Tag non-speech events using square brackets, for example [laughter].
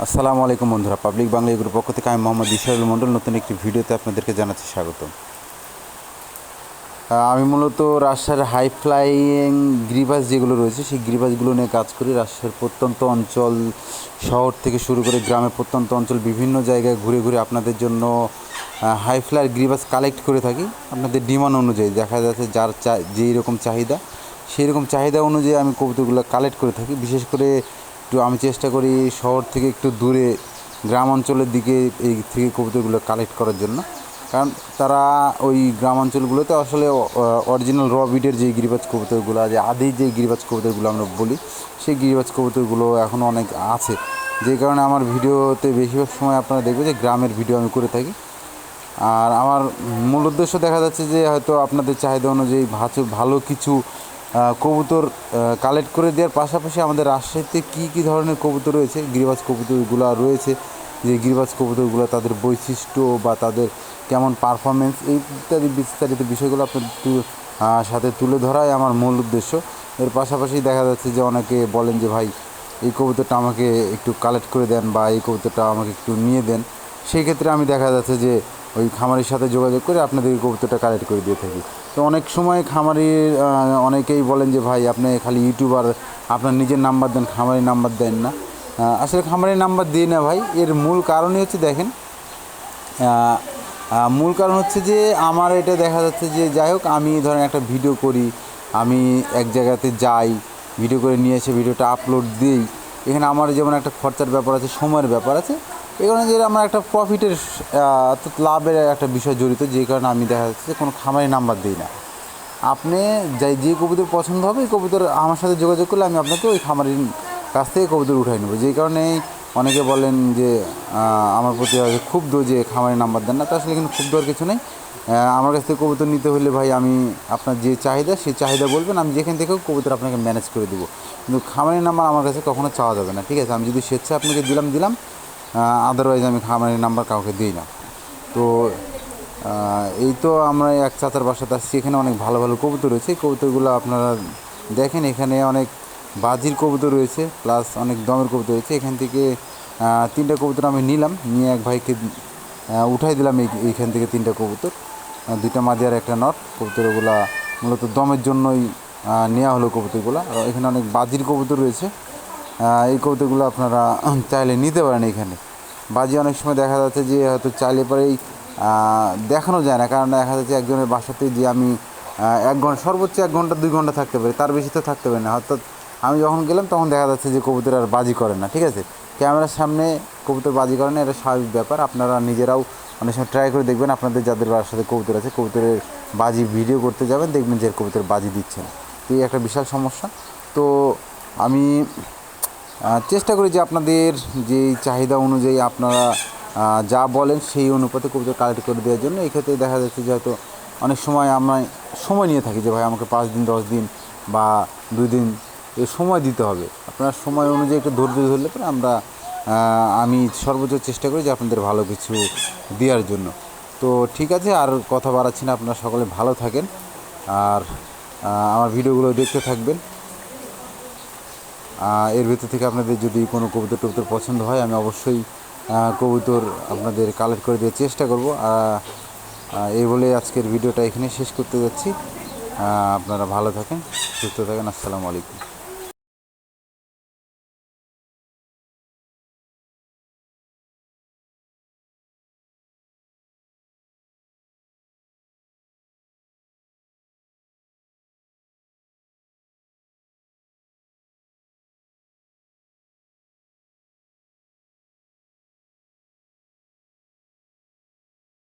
আসসালামু আলাইকুম বন্ধুরা, পাবলিক বাংলা এগুলোর পক্ষ থেকে আমি মোহাম্মদ ইসরাইল মণ্ডল নতুন একটি ভিডিওতে আপনাদেরকে জানাচ্ছি স্বাগত। আমি মূলত রাজশাহীর হাই ফ্লাইং গ্রিবাস যেগুলো রয়েছে, সেই গ্রিবাসগুলো নিয়ে কাজ করি। রাজশাহীর প্রত্যন্ত অঞ্চল, শহর থেকে শুরু করে গ্রামের প্রত্যন্ত অঞ্চল, বিভিন্ন জায়গায় ঘুরে ঘুরে আপনাদের জন্য হাই ফ্লাইয়ের গ্রিবাস কালেক্ট করে থাকি। আপনাদের ডিমান্ড অনুযায়ী দেখা যাচ্ছে যার চা, যেই রকম চাহিদা, সেই রকম চাহিদা অনুযায়ী আমি কবুতরগুলো কালেক্ট করে থাকি। বিশেষ করে একটু আমি চেষ্টা করি শহর থেকে একটু দূরে, গ্রাম অঞ্চলের দিকে এই থেকে কবুতরগুলো কালেক্ট করার জন্য। কারণ তারা ওই গ্রাম অঞ্চলগুলোতে আসলে অরিজিনাল র বিটের যে গিরিবাজ কবুতরগুলো যে আদি যে গিরিবাজ কবুতরগুলো আমরা বলি, সেই গিরিবাজ কবুতরগুলো এখনও অনেক আছে। যে কারণে আমার ভিডিওতে বেশিরভাগ সময় আপনারা দেখবেন যে গ্রামের ভিডিও আমি করে থাকি। আর আমার মূল উদ্দেশ্য দেখা যাচ্ছে যে হয়তো আপনাদের চাহিদা অনুযায়ী ভালো কিছু কবুতর কালেক্ট করে দেওয়ার পাশাপাশি আমাদের রাজশাহীতে কী কী ধরনের কবুতর রয়েছে? গিরিবাজ কবুতরগুলো রয়েছে। যে গিরিবাজ কবুতরগুলো তাদের বৈশিষ্ট্য বা তাদের কেমন পারফরমেন্স এই ইত্যাদি বিস্তারিত বিষয়গুলো আপনার সাথে তুলে ধরাই আমার মূল উদ্দেশ্য। এর পাশাপাশি দেখা যাচ্ছে যে অনেকে বলেন যে, ভাই, এই কবুতরটা আমাকে একটু কালেক্ট করে দেন বা এই কবুতরটা আমাকে একটু নিয়ে দেন। সেই ক্ষেত্রে আমি দেখা যাচ্ছে যে ওই খামারির সাথে যোগাযোগ করে আপনাদের কবুতরটা কালেক্ট করে দিয়ে থাকি। তো অনেক সময় খামারির অনেকেই বলেন যে, ভাই, আপনি খালি ইউটিউবার আপনার নিজের নাম্বার দেন, খামারির নাম্বার দেন না। আসলে খামারির নাম্বার দিই না ভাই। এর মূল কারণই হচ্ছে, দেখেন মূল কারণ হচ্ছে যে, আমার এটা দেখা যাচ্ছে যে, যাই হোক, আমি ধরেন একটা ভিডিও করি, আমি এক জায়গাতে যাই ভিডিও করে নিয়ে এসে ভিডিওটা আপলোড দিই। এখানে আমার যেমন একটা খরচার ব্যাপার আছে, সময়ের ব্যাপার আছে, এই কারণে যে আমার একটা প্রফিটের অর্থাৎ লাভের একটা বিষয় জড়িত, যে কারণে আমি দেখা যাচ্ছে কোনো খামারি নাম্বার দিই না। আপনি যাই, যে কবুতর পছন্দ হবে, এই কবুতর আমার সাথে যোগাযোগ করলে আমি আপনাকে ওই খামারির কাছ থেকে কবুতর উঠাই নেব। যেই কারণে অনেকে বলেন যে আমার প্রতি হয়তো দো যে খামারের নাম্বার দেন না তা আসলে কিন্তু খুব দেওয়ার কিছু নেই। আমার কাছ থেকে কবুতর নিতে হলে ভাই আমি আপনার যে চাহিদা, সেই চাহিদা বলবেন, আমি যেখান থেকেও কবুতর আপনাকে ম্যানেজ করে দেবো। কিন্তু খামারের নাম্বার আমার কাছে কখনো চাওয়া যাবে না, ঠিক আছে? আমি যদি স্বেচ্ছা আপনাকে দিলাম দিলাম আদারওয়াইজ আমি খামারের নাম্বার কাউকে দিই না। তো এই তো আমরা এক চাচার বাসাতে আসছি, এখানে অনেক ভালো ভালো কবুতর রয়েছে। কবুতরগুলো আপনারা দেখেন, এখানে অনেক বাজির কবুতর রয়েছে প্লাস অনেক দমের কবুতর রয়েছে। এখান থেকে তিনটা কবুতর আমি নিলাম। নিয়ে এক ভাইকে উঠাই দিলাম এই, এইখান থেকে তিনটা কবুতর। দুইটা মাদি আর একটা নট। কবুতরগুলা মূলত দমের জন্যই নেওয়া হলো কবুতরগুলো। আর এখানে অনেক বাজির কবুতর রয়েছে। এই কবুতরগুলো আপনারা [clears throat] চাইলে নিতে পারেন এখানে। বাজি অনেক সময় দেখা যাচ্ছে যে হয়তো চাইলে পরেই দেখানো যায় না। কারণ দেখা যাচ্ছে একজনের বাসাতে যে আমি এক ঘণ্টা সর্বোচ্চ এক ঘণ্টা, দুই ঘণ্টা থাকতে পারি। তার বেশি তো থাকতে পারি না। অর্থাৎ আমি যখন গেলাম, তখন দেখা যাচ্ছে যে কবুতর আর বাজি করে না, ঠিক আছে? ক্যামেরার সামনে কবুতর বাজি করে না, এটা স্বাভাবিক ব্যাপার। আপনারা নিজেরাও অনেক সময় ট্রাই করে দেখবেন, আপনাদের যাদের সাথে কবুতর আছে, কবুতরের বাজি ভিডিও করতে যাবেন, দেখবেন যে কবুতর বাজি দিচ্ছে না। তো এই একটা বিশাল সমস্যা। তো আমি চেষ্টা করি যে আপনাদের যে চাহিদা অনুযায়ী আপনারা যা বলেন সেই অনুপাতে কবিতা কালেক্ট করে দেওয়ার জন্য। এই ক্ষেত্রে দেখা যাচ্ছে যে হয়তো অনেক সময় আমরা সময় নিয়ে থাকি যে, ভাই, আমাকে পাঁচ দিন, দশ দিন বা দুই দিন এ সময় দিতে হবে। আপনার সময় অনুযায়ী একটু ধৈর্য ধরলে পরে আমরা আমি সর্বোচ্চ চেষ্টা করি যে আপনাদের ভালো কিছু দেওয়ার জন্য। তো ঠিক আছে, আর কথা বাড়াচ্ছি না। আপনারা সকলে ভালো থাকেন। আর আমার ভিডিওগুলো দেখতে থাকবেন। এর ভেতর থেকে আপনাদের যদি কোনো কবুতর টবুতর পছন্দ হয়, আমি অবশ্যই কবুতর আপনাদের কালেক্ট করে দেওয়ার চেষ্টা করব। এই বলে আজকের ভিডিওটা এখানে শেষ করতে যাচ্ছি। আপনারা ভালো থাকেন, সুস্থ থাকেন। আসসালামু আলাইকুম।